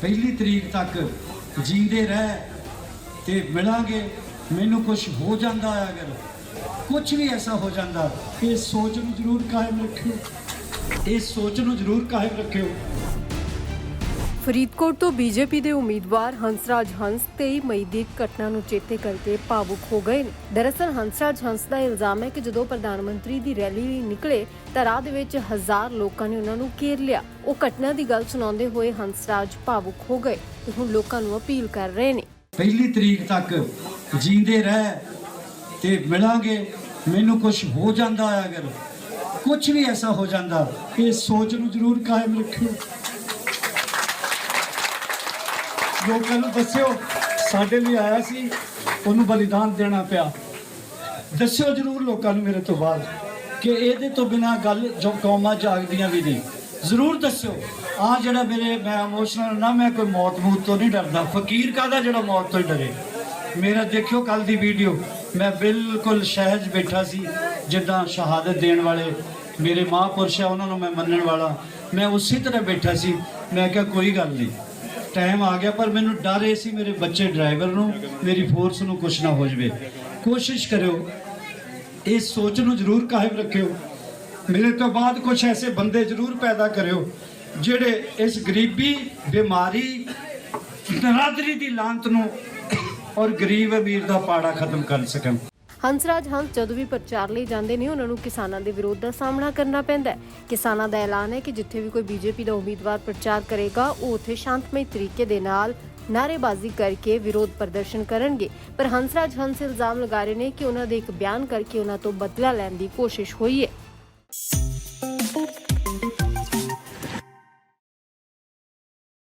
ਪਹਿਲੀ ਤਰੀਕ ਤੱਕ ਜੀਂਦੇ ਰਹਿ ਤੇ ਮਿਲਾਂਗੇ, ਮੈਨੂੰ ਕੁਝ ਹੋ ਜਾਂਦਾ ਹੈ ਅਗਰ ਕੁਝ ਵੀ ਐਸਾ ਹੋ ਜਾਂਦਾ, ਇਹ ਸੋਚ ਨੂੰ ਜ਼ਰੂਰ ਕਾਇਮ ਰੱਖਿਓ। ਇਹ ਸੋਚ ਨੂੰ ਜ਼ਰੂਰ ਕਾਇਮ ਰੱਖਿਓ। ਫਰੀਦਕੋਟ ਤੋਂ ਬੀਜੇਪੀ ਦੇ ਉਮੀਦਵਾਰ ਹੰਸਰਾਜ ਹੰਸ 23 ਮਈ ਦੀ ਘਟਨਾ ਨੂੰ ਚੇਤੇ ਕਰਕੇ ਭਾਵੁਕ ਹੋ ਗਏ ਨੇ। ਦਰਅਸਲ ਹੰਸਰਾਜ ਹੰਸ ਦਾ ਇਲਜ਼ਾਮ ਹੈ ਕਿ ਜਦੋਂ ਪ੍ਰਧਾਨ ਮੰਤਰੀ ਦੀ ਰੈਲੀ ਲਈ ਨਿਕਲੇ ਤਾਂ ਰਾਹ ਦੇ ਵਿੱਚ ਹਜ਼ਾਰ ਲੋਕਾਂ ਨੇ ਉਹਨਾਂ ਨੂੰ ਘੇਰ ਲਿਆ। ਉਹ ਘਟਨਾ ਦੀ ਗੱਲ ਸੁਣਾਉਂਦੇ ਹੋਏ ਹੰਸਰਾਜ ਭਾਵੁਕ ਹੋ ਗਏ ਤੇ ਹੁਣ ਲੋਕਾਂ ਨੂੰ ਅਪੀਲ ਕਰ ਰਹੇ ਨੇ। ਪਹਿਲੀ ਤਰੀਕ ਤੱਕ ਜੀਂਦੇ ਰਹਿ ਤੇ ਮਿਲਾਂਗੇ। ਮੈਨੂੰ ਕੁਝ ਹੋ ਜਾਂਦਾ ਹੈ ਅਗਰ ਕੁਝ ਵੀ ਐਸਾ ਹੋ ਜਾਂਦਾ, ਇਹ ਸੋਚ ਨੂੰ ਜ਼ਰੂਰ ਕਾਇਮ ਰੱਖਿਓ। ਲੋਕਾਂ ਨੂੰ ਦੱਸਿਓ, ਸਾਡੇ ਲਈ ਆਇਆ ਸੀ, ਉਹਨੂੰ ਬਲੀਦਾਨ ਦੇਣਾ ਪਿਆ। ਦੱਸਿਓ ਜ਼ਰੂਰ ਲੋਕਾਂ ਨੂੰ ਮੇਰੇ ਤੋਂ ਬਾਅਦ ਕਿ ਇਹਦੇ ਤੋਂ ਬਿਨਾ ਗੱਲ ਜੋ ਕੌਮਾਂ ਜਾਗਦੀਆਂ ਵੀ ਨਹੀਂ। ਜ਼ਰੂਰ ਦੱਸਿਓ ਆ ਜਿਹੜਾ ਮੇਰੇ, ਮੈਂ ਇਮੋਸ਼ਨਲ ਨਾ, ਮੈਂ ਕੋਈ ਮੌਤ ਮੂਤ ਤੋਂ ਨਹੀਂ ਡਰਦਾ। ਫਕੀਰ ਕਾਦਾ ਜਿਹੜਾ ਮੌਤ ਤੋਂ ਹੀ ਡਰੇ? ਮੇਰਾ ਦੇਖਿਓ ਕੱਲ ਦੀ ਵੀਡੀਓ ਮੈਂ ਬਿਲਕੁਲ ਸਹਿਜ ਬੈਠਾ ਸੀ, ਜਿੱਦਾਂ ਸ਼ਹਾਦਤ ਦੇਣ ਵਾਲੇ ਮੇਰੇ ਮਹਾਂਪੁਰਸ਼ ਆ, ਉਹਨਾਂ ਨੂੰ ਮੈਂ ਮੰਨਣ ਵਾਲਾ। ਮੈਂ ਉਸੇ ਤਰ੍ਹਾਂ ਬੈਠਾ ਸੀ, ਮੈਂ ਕਿਹਾ ਕੋਈ ਗੱਲ ਨਹੀਂ। ਟਾਈਮ ਆ ਗਿਆ, ਪਰ ਮੈਨੂੰ ਡਰ ਇਹ ਸੀ ਮੇਰੇ ਬੱਚੇ ਡਰਾਈਵਰ ਨੂੰ, ਮੇਰੀ ਫੋਰਸ ਨੂੰ ਕੁਝ ਨਾ ਹੋ ਜਵੇ। ਕੋਸ਼ਿਸ਼ ਕਰਿਓ ਇਸ ਸੋਚ ਨੂੰ ਜ਼ਰੂਰ ਕਾਇਮ ਰੱਖਿਓ। ਮੇਰੇ ਤੋਂ ਬਾਅਦ ਕੁਝ ਐਸੇ ਬੰਦੇ ਜ਼ਰੂਰ ਪੈਦਾ ਕਰਿਓ, ਜਿਹੜੇ ਇਸ ਗਰੀਬੀ, ਬਿਮਾਰੀ, ਨਰਾਦਰੀ ਦੀ ਲਾਂਤ ਨੂੰ ਔਰ ਗਰੀਬ ਅਮੀਰ ਦਾ ਪਾੜਾ ਖਤਮ ਕਰ ਸਕਣ। ਹੰਸਰਾਜ ਹੰਸ ਜਦੋਂ ਵੀ ਪ੍ਰਚਾਰ ਲਈ ਜਾਂਦੇ ਨੇ, ਉਹਨਾਂ ਨੂੰ ਕਿਸਾਨਾਂ ਦੇ ਵਿਰੋਧ ਦਾ ਸਾਹਮਣਾ ਕਰਨਾ ਪੈਂਦਾ ਹੈ। ਕਿਸਾਨਾਂ ਦਾ ਐਲਾਨ ਹੈ ਕਿ ਜਿੱਥੇ ਵੀ ਕੋਈ ਬੀਜੇਪੀ ਦਾ ਉਮੀਦਵਾਰ ਪ੍ਰਚਾਰ ਕਰੇਗਾ, ਉਹ ਉੱਥੇ ਸ਼ਾਂਤਮਈ ਤਰੀਕੇ ਦੇ ਨਾਲ ਨਾਅਰੇਬਾਜ਼ੀ ਕਰਕੇ ਵਿਰੋਧ ਪ੍ਰਦਰਸ਼ਨ ਕਰਨਗੇ। ਪਰ ਹੰਸਰਾਜ ਹੰਸ ਇਲਜ਼ਾਮ ਲਗਾ ਰਹੇ ਨੇ ਕਿ ਉਹਨਾਂ ਦੇ ਇੱਕ ਬਿਆਨ ਕਰਕੇ ਉਹਨਾਂ ਤੋਂ ਬਦਲਾ ਲੈਣ ਦੀ ਕੋਸ਼ਿਸ਼ ਹੋਈ ਹੈ।